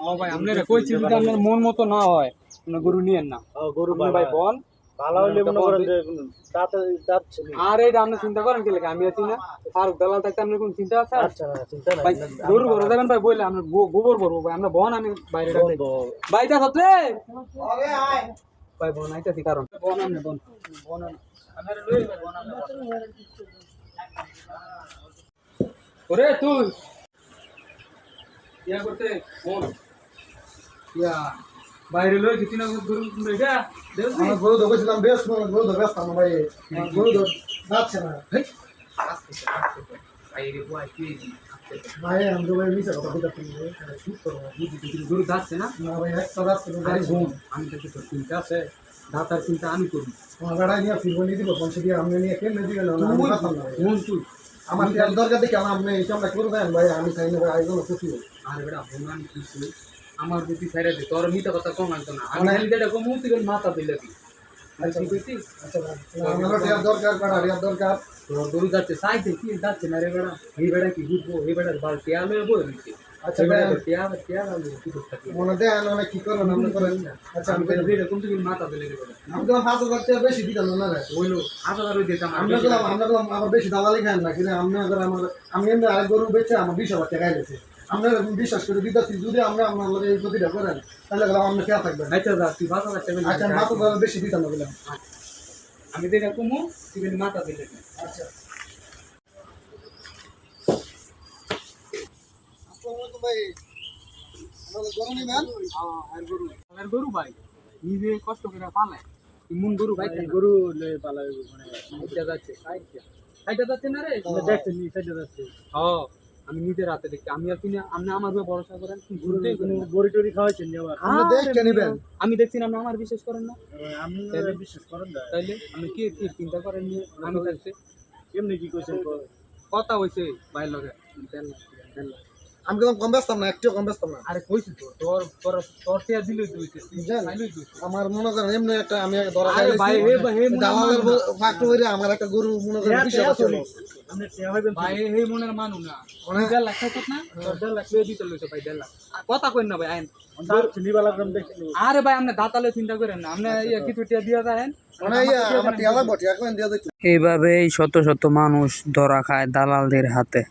ও ভাই আপনারা কইছি যদি আপনার মন মতো না হয় আপনার গরু নিয়েন না। গরু ভাই বল ভালো হইলে মনে করেন যে ছিল। আর এইটা আপনি চিন্তা করেন কি লেগে? আমি আছি না। ফারুক দালাল থাকতে আপনার কোন চিন্তা আছে? আচ্ছা চিন্তা নাই। ভাই গরু গরু দেবেন ভাই বললে আপনার গোবর ভরবো ভাই। আমরা বন আমি বাইরে রাখতে ভাই বন আইতাছি কারণ। বন আপনি বন। বন আপনি। লই বন আপনি। বন। ওরে তুই। ইয়া করতে বল। ইয়া বাইরে লই দিতি না গরু রেখা আমার গরু ধরেছিলাম বেশ গরু ধরে আমার ভাই আমার গরু ধর যাচ্ছে না। ভাই আমি তো ভাই মিশে কথা বলতে পারি ঠিক করো। গরু যাচ্ছে না। না ভাই একটা যাচ্ছে না। আরে বোন আমি তো কিছু চিন্তা আছে। দাতার চিন্তা আমি করব। আমার গাড়া নিয়ে ফিরবো নিয়ে দিব পৌঁছে দিয়ে আপনি নিয়ে কেমনে দিবেন না আমি তুই। আমার তেল দরকার দেখে আমার আপনি এটা আমরা করে ভাই? আমি চাই না ভাই আইজন্য খুশি। আরে বেটা ভগবান আমি কিছু আমার যদি ছাইরা দে তোর মিথ্যা কথা কম আনতো না। আমি মানে- খালি যেটা কম তুই মাথা দিলে কি আচ্ছা আছে আচ্ছা আমার টিয়ার দরকার? কাটা টিয়ার দরকার? তোর গরু যাচ্ছে সাইতে কি যাচ্ছে না রে বেড়া এই বেড়া কি বুঝব? এই বেড়ার বাল লয়ে বই রয়েছে। আচ্ছা আচ্ছা আচ্ছা মাথা তো আমরা আমরা আমরা আমার আমার আমরা বিশ্বাস করে দিতেছি যদি আমরা আপনার এই প্রতিটা করেন তাহলে আপনি খেয়া থাকবেন আচ্ছা বাচ্চা আচ্ছা বেশি দিতাম না আমি দেখে কমু তুই মাথা দিলে আচ্ছা। আর গরু আর গরু ভাই। নিজে কষ্ট করে পালায়। ইমন গরু ভাই। গরু পালাই মানে সাইডটা যাচ্ছে। সাইডটা সাইডটা যাচ্ছে না রে? দেখছেন নিচে যাচ্ছে। ও আমি নিজের হাতে দেখছি। আমি আর কিনা আপনি আমার উপরে ভরসা করেন ঘুরতে বড়ি টড়ি খাওয়াইছেন আবার? আপনি দেখে নেবেন। আমি দেখছি না আপনি আমার বিশ্বাস করেন না। আপনি তাহলে? বিশ্বাস করেন না। তাইলে আমি কি কি চিন্তা করেন নিয়ে আমি কেমনি কি কইছেন কথা হয়েছে বাইর লগে। দেন না, দেন না। আমি কিন্তু কম ব্যস্তাম না একটু কম ব্যস্তাম না। আরে কইছি তো তোর তোর তোর টিয়া তুই আমার মনে করেন এমনি একটা আমি ধরা আরে ভাই হে ভাই হে দালালের মানু। হইরে আমার একটা গরু মনে করেন বিশ হাজার টাকা loss। ভাই হে মনের মানু না। মানে- দেড় লাখ থাকত না? তোর দেড় লাখ দিতে লইছে ভাই দেড় লাখ। আর কথা কইন না ভাই আইন। আরে ভাই আপনি দাতালে চিন্তা করেন না। আপনি ইয়া কিছু টিয়া দিয়া যায় আমার টিয়া লাগবো টিয়া কইন দিয়া দিচ্ছি এইভাবেই শত শত মানুষ ধরা খায় দালালদের হাতে।